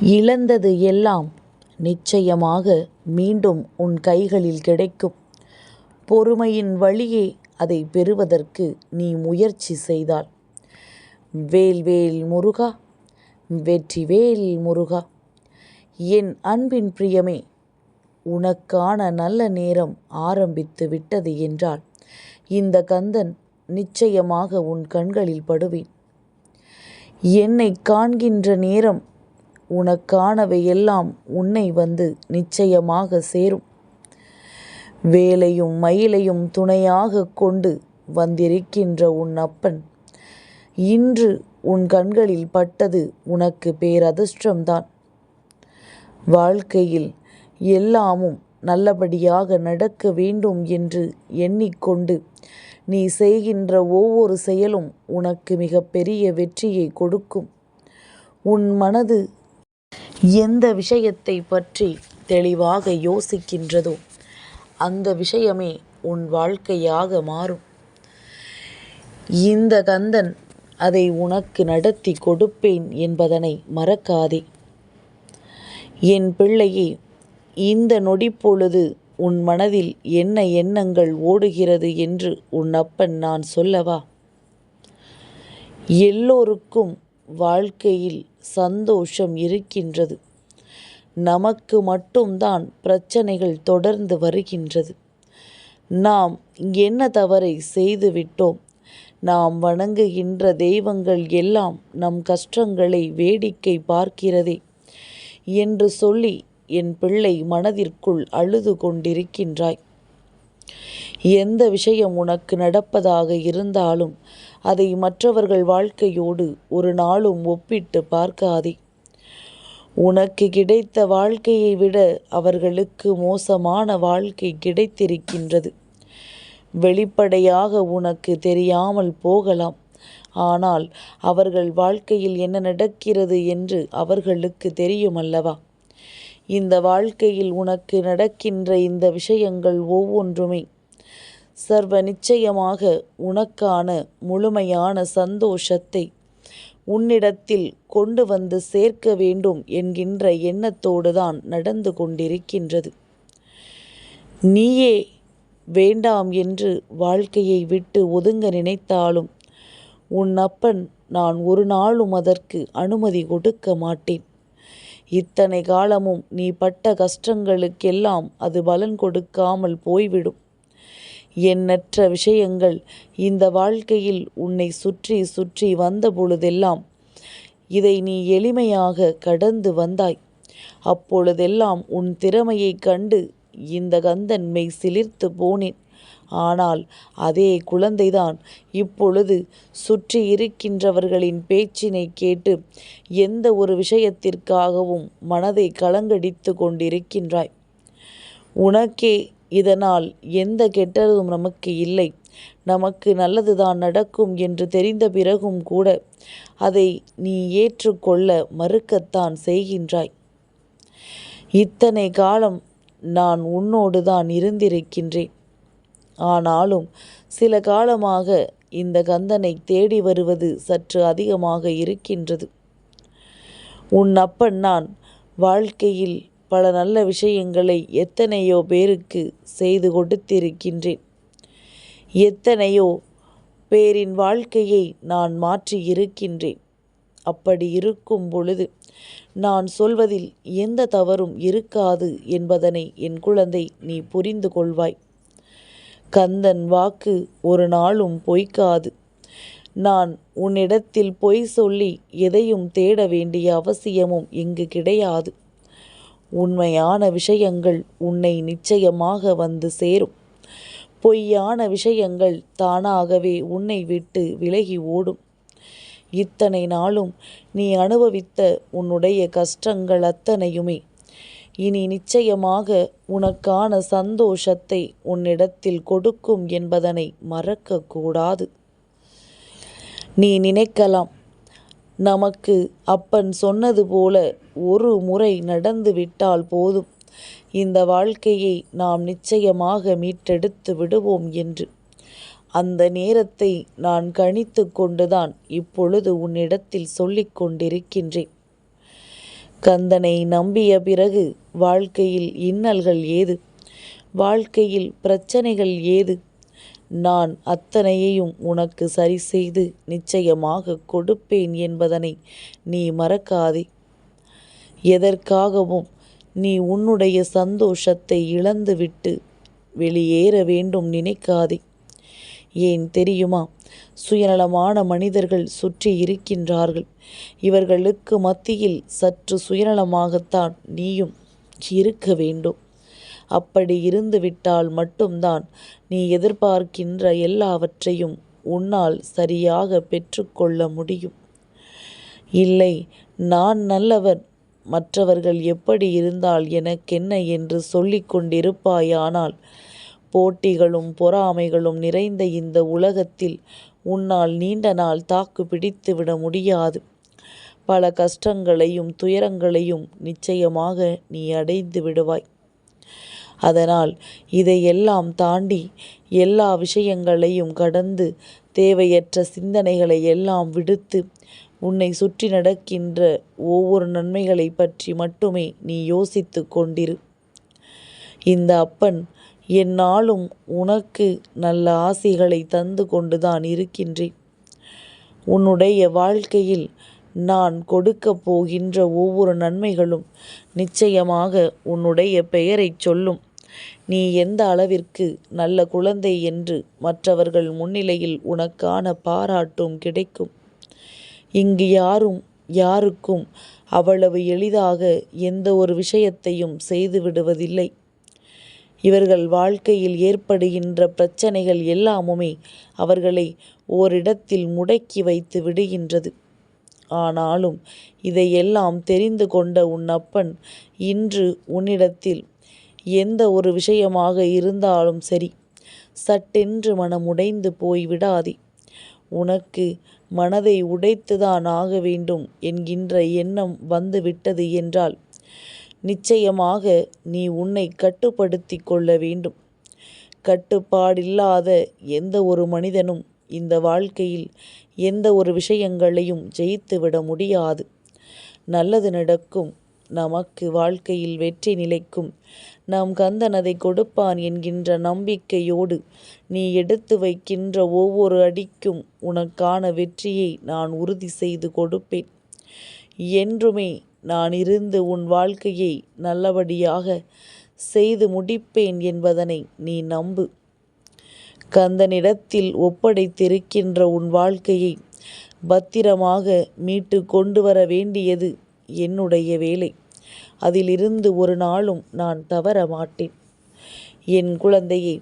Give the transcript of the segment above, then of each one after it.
இழந்தது எல்லாம் நிச்சயமாக மீண்டும் உன் கைகளில் கிடைக்கும். பொறுமையின் வழியே அதை பெறுவதற்கு நீ முயற்சி செய்தால். வேல் வேல் முருகா வெற்றிவேல் முருகா என் அன்பின் பிரியமே உனக்கான நல்ல நேரம் ஆரம்பித்து விட்டது என்றால் இந்த கந்தன் நிச்சயமாக உன் கண்களில் படுவேன். என்னைக் காண்கின்ற நேரம் உனக்கானவை எல்லாம் உன்னை வந்து நிச்சயமாக சேரும். வேலையும் மயிலையும் துணையாகக் கொண்டு வந்திருக்கின்ற உன் அப்பன் இன்று உன் கண்களில் பட்டது உனக்கு பேரதிர்ஷ்டம்தான். வாழ்க்கையில் எல்லாமும் நல்லபடியாக நடக்க வேண்டும் என்று எண்ணிக்கொண்டு நீ செய்கின்ற ஒவ்வொரு செயலும் உனக்கு மிகப்பெரிய வெற்றியை கொடுக்கும். உன் மனது எந்த விஷயத்தைப் பற்றி தெளிவாக யோசிக்கின்றதோ அந்த விஷயமே உன் வாழ்க்கையாக மாறும். இந்த கந்தன் அதை உனக்கு நடத்தி கொடுப்பேன் என்பதனை மறக்காதே. என் பிள்ளையே இந்த நொடிப்பொழுது உன் மனதில் என்ன எண்ணங்கள் ஓடுகிறது என்று உன் அப்பன் நான் சொல்லவா? எல்லோருக்கும் வாழ்க்கையில் சந்தோஷம் இருக்கின்றது. நமக்கு மட்டும்தான் பிரச்சனைகள் தொடர்ந்து வருகின்றது. நாம் என்ன தவறை செய்துவிட்டோம்? நாம் வணங்குகின்ற தெய்வங்கள் எல்லாம் நம் கஷ்டங்களை வேடிக்கை பார்க்கிறதே என்று சொல்லி என் பிள்ளை மனதிற்குள் அழுது கொண்டிருக்கின்றாய். எந்த விஷயம் உனக்கு நடப்பதாக இருந்தாலும் அதை மற்றவர்கள் வாழ்க்கையோடு ஒரு நாளும் ஒப்பிட்டு பார்க்காதே. உனக்கு கிடைத்த வாழ்க்கையை விட அவர்களுக்கு மோசமான வாழ்க்கை கிடைத்திருக்கின்றது. வெளிப்படையாக உனக்கு தெரியாமல் போகலாம். ஆனால் அவர்கள் வாழ்க்கையில் என்ன நடக்கிறது என்று அவர்களுக்கு தெரியுமல்லவா? இந்த வாழ்க்கையில் உனக்கு நடக்கின்ற இந்த விஷயங்கள் ஒவ்வொன்றுமே சர்வ நிச்சயமாக உனக்கான முழுமையான சந்தோஷத்தை உன்னிடத்தில் கொண்டு வந்து சேர்க்க வேண்டும் என்கின்ற எண்ணத்தோடுதான் நடந்து கொண்டிருக்கின்றது. நீயே வேண்டாம் என்று வாழ்க்கையை விட்டு ஒதுங்க நினைத்தாலும் உன் அப்பன் நான் ஒரு நாளும் அதற்கு அனுமதி கொடுக்க மாட்டேன். இத்தனை காலமும் நீ பட்ட கஷ்டங்களுக்கெல்லாம் அது பலன் கொடுக்காமல் போய்விடும். எண்ணற்ற விஷயங்கள் இந்த வாழ்க்கையில் உன்னை சுற்றி சுற்றி வந்த பொழுதெல்லாம் இதை நீ எளிமையாக கடந்து வந்தாய். அப்பொழுதெல்லாம் உன் திறமையைக் கண்டு இந்த கந்தன் மெய் போனேன். ஆனால் அதே குழந்தைதான் இப்பொழுது சுற்றி இருக்கின்றவர்களின் பேச்சினைக் கேட்டு எந்த ஒரு விஷயத்திற்காகவும் மனதை கலங்கடித்து கொண்டிருக்கின்றாய். உனக்கே இதனால் எந்த கெட்டதும் நமக்கு இல்லை. நமக்கு நல்லதுதான் நடக்கும் என்று தெரிந்த பிறகும் கூட அதை நீ ஏற்றுக்கொள்ள மறுக்கத்தான் செய்கின்றாய். இத்தனை காலம் நான் உன்னோடு தான் இருந்திருக்கின்றேன். ஆனாலும் சில காலமாக இந்த கந்தனை தேடி வருவது சற்று அதிகமாக இருக்கின்றது. உன் அப்பன் நான் வாழ்க்கையில் பல நல்ல விஷயங்களை எத்தனையோ பேருக்கு செய்து கொடுத்திருக்கின்றேன். எத்தனையோ பேரின் வாழ்க்கையை நான் மாற்றியிருக்கின்றேன். அப்படி இருக்கும் பொழுது நான் சொல்வதில் எந்த தவறும் இருக்காது என்பதனை என் குழந்தை நீ புரிந்து கொள்வாய். கந்தன் வாக்கு ஒரு நாளும் பொய்க்காது. நான் உன்னிடத்தில் பொய் சொல்லி எதையும் தேட வேண்டிய அவசியமும் இங்கு கிடையாது. உண்மையான விஷயங்கள் உன்னை நிச்சயமாக வந்து சேரும். பொய்யான விஷயங்கள் தானாகவே உன்னை விட்டு விலகி ஓடும். இத்தனை நாளும் நீ அனுபவித்த உன்னுடைய கஷ்டங்கள் அத்தனையுமே இனி நிச்சயமாக உனக்கான சந்தோஷத்தை உன்னிடத்தில் கொடுக்கும் என்பதனை மறக்கக்கூடாது நீ நினைக்கலாம் நமக்கு அப்பன் சொன்னது போல ஒரு முறை நடந்து விட்டால் போதும் இந்த வாழ்க்கையை நாம் நிச்சயமாக மீட்டெடுத்து விடுவோம் என்று. அந்த நேரத்தை நான் கணித்து கொண்டுதான் இப்பொழுது உன்னிடத்தில் சொல்லிக் கொண்டிருக்கின்றேன். கந்தனை நம்பிய பிறகு வாழ்க்கையில் இன்னல்கள் ஏது வாழ்க்கையில் பிரச்சனைகள் ஏது நான் அத்தனையையும் உனக்கு சரி செய்து நிச்சயமாக கொடுப்பேன் என்பதனை நீ மறக்காதே. எதற்காகவும் நீ உன்னுடைய சந்தோஷத்தை இழந்துவிட்டு வெளியேற வேண்டும் நினைக்காதே. ஏன் தெரியுமா? சுயநலமான மனிதர்கள் சுற்றி இருக்கின்றார்கள். இவர்களுக்கு மத்தியில் சற்று சுயநலமாகத்தான் நீயும் இருக்க வேண்டும். அப்படி இருந்துவிட்டால் மட்டும்தான் நீ எதிர்பார்க்கின்ற எல்லாவற்றையும் உன்னால் சரியாக பெற்றுக்கொள்ள முடியும். இல்லை நான் நல்லவர். மற்றவர்கள் எப்படி இருந்தால் எனக்கென்ன என்று சொல்லிக் கொண்டிருப்பாயானால் போட்டிகளும் பொறாமைகளும் நிறைந்த இந்த உலகத்தில் உன்னால் நீண்ட நாள் தாக்கு பிடித்துவிட முடியாது. பல கஷ்டங்களையும் துயரங்களையும் நிச்சயமாக நீ அடைந்து விடுவாய். அதனால் இதையெல்லாம் தாண்டி எல்லா விஷயங்களையும் கடந்து தேவையற்ற சிந்தனைகளை எல்லாம் விடுத்து உன்னை சுற்றி நடக்கின்ற ஒவ்வொரு நன்மைகளை பற்றி மட்டுமே நீ யோசித்து கொண்டிரு. இந்த அப்பன் என்னாலும் உனக்கு நல்ல ஆசைகளை தந்து கொண்டுதான் இருக்கின்றேன். உன்னுடைய வாழ்க்கையில் நான் கொடுக்கப் போகின்ற ஒவ்வொரு நன்மைகளும் நிச்சயமாக உன்னுடைய பெயரைச் சொல்லும். நீ எந்த அளவிற்கு நல்ல குழந்தை என்று மற்றவர்கள் முன்னிலையில் உனக்கான பாராட்டும் கிடைக்கும். இங்கு யாரும் யாருக்கும் அவ்வளவு எளிதாக எந்த ஒரு விஷயத்தையும் செய்து விடுவதில்லை. இவர்கள் வாழ்க்கையில் ஏற்படுகின்ற பிரச்சனைகள் எல்லாமுமே அவர்களை ஓரிடத்தில் முடக்கி வைத்து விடுகின்றது. ஆனாலும் இதையெல்லாம் தெரிந்து கொண்ட உன் அப்பன் இன்று உன்னிடத்தில் எந்த ஒரு விஷயமாக இருந்தாலும் சரி சட்டென்று மனம் உடைந்து போய் விடாதே. உனக்கு மனதை உடைத்துதான் ஆக வேண்டும் என்கின்ற எண்ணம் வந்துவிட்டது என்றால் நிச்சயமாக நீ உன்னை கட்டுப்படுத்தி கொள்ள வேண்டும். கட்டுப்பாடில்லாத எந்த ஒரு மனிதனும் இந்த வாழ்க்கையில் எந்த ஒரு விஷயங்களையும் ஜெயித்துவிட முடியாது. நல்லது நடக்கும் நமக்கு வாழ்க்கையில் வெற்றி நிலைக்கும். நாம் கந்தன் அதை கொடுப்பான் என்கின்ற நம்பிக்கையோடு நீ எடுத்து வைக்கின்ற ஒவ்வொரு அடிக்கும் உனக்கான வெற்றியை நான் உறுதி செய்து கொடுப்பேன். என்றுமே நான் இருந்து உன் வாழ்க்கையை நல்லபடியாக செய்து முடிப்பேன் என்பதனை நீ நம்பு. கந்தனிடத்தில் ஒப்படைத்திருக்கின்ற உன் வாழ்க்கையை பத்திரமாக மீட்டு கொண்டு வர வேண்டியது என்னுடைய வேலை. அதிலிருந்து ஒரு நாளும் நான் தவற மாட்டேன். என் குழந்தையே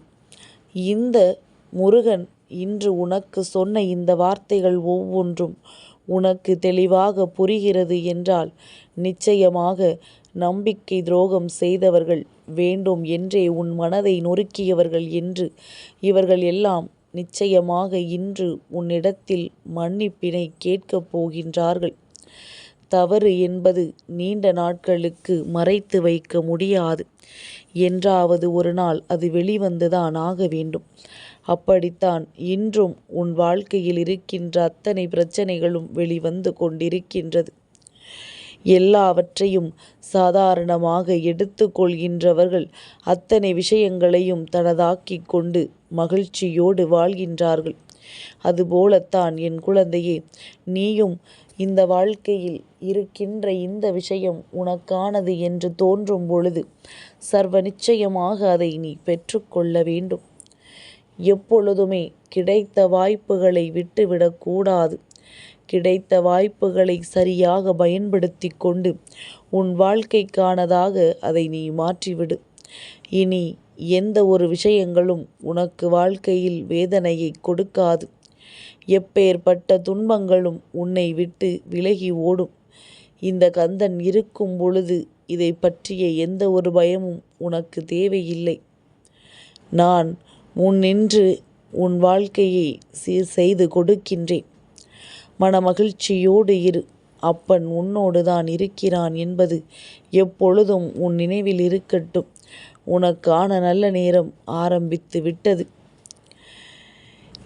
இந்த முருகன் இன்று உனக்கு சொன்ன இந்த வார்த்தைகள் ஒவ்வொன்றும் உனக்கு தெளிவாக புரிகிறது என்றால் நிச்சயமாக நம்பிக்கை துரோகம் செய்தவர்கள் வேண்டும் என்றே உன் மனதை நொறுக்கியவர்கள் என்று இவர்கள் எல்லாம் நிச்சயமாக இன்று உன்னிடத்தில் மன்னிப்பினை கேட்கப் போகின்றார்கள். தவறு என்பது நீண்ட நாட்களுக்கு மறைத்து வைக்க முடியாது. என்றாவது ஒரு நாள் அது வெளிவந்துதான் ஆக வேண்டும். அப்படித்தான் இன்றும் உன் வாழ்க்கையில் இருக்கின்ற அத்தனை பிரச்சனைகளும் வெளிவந்து கொண்டிருக்கின்றது. எல்லாவற்றையும் சாதாரணமாக எடுத்துக்கொள்கின்றவர்கள் அத்தனை விஷயங்களையும் தனதாக்கிக் கொண்டு மகிழ்ச்சியோடு வாழ்கின்றார்கள். அதுபோலத்தான் என் குழந்தையே நீயும் இந்த வாழ்க்கையில் இருக்கின்ற இந்த விஷயம் உனக்கானது என்று தோன்றும் பொழுது சர்வ நிச்சயமாக அதை நீ பெற்றுக்கொள்ள வேண்டும். எப்பொழுதுமே கிடைத்த வாய்ப்புகளை விட்டுவிடக்கூடாது கிடைத்த வாய்ப்புகளை சரியாக பயன்படுத்தி கொண்டு உன் வாழ்க்கைக்கானதாக அதை நீ மாற்றிவிடு. இனி எந்த ஒரு விஷயங்களும் உனக்கு வாழ்க்கையில் வேதனையை கொடுக்காது. எப்பேற்பட்ட துன்பங்களும் உன்னை விட்டு விலகி ஓடும். இந்த கந்தன் இருக்கும் பொழுது இதை பற்றிய எந்த ஒரு பயமும் உனக்கு தேவையில்லை. நான் முன்னின்று உன் வாழ்க்கையை சீர் செய்து கொடுக்கின்றேன். மனமகிழ்ச்சியோடு இரு. அப்பன் உன்னோடு தான் இருக்கிறான் என்பது எப்பொழுதும் உன் நினைவில் இருக்கட்டும். உனக்கான நல்ல நேரம் ஆரம்பித்து விட்டது.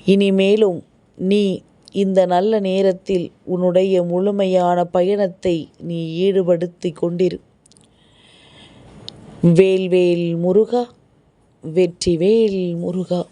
இனிமேலும் நீ இந்த நல்ல நேரத்தில் உன்னுடைய முழுமையான பயணத்தை நீ ஈடுபடுத்தி கொண்டிரு. வேல்வேல் முருகா வெற்றிவேல் முருகா.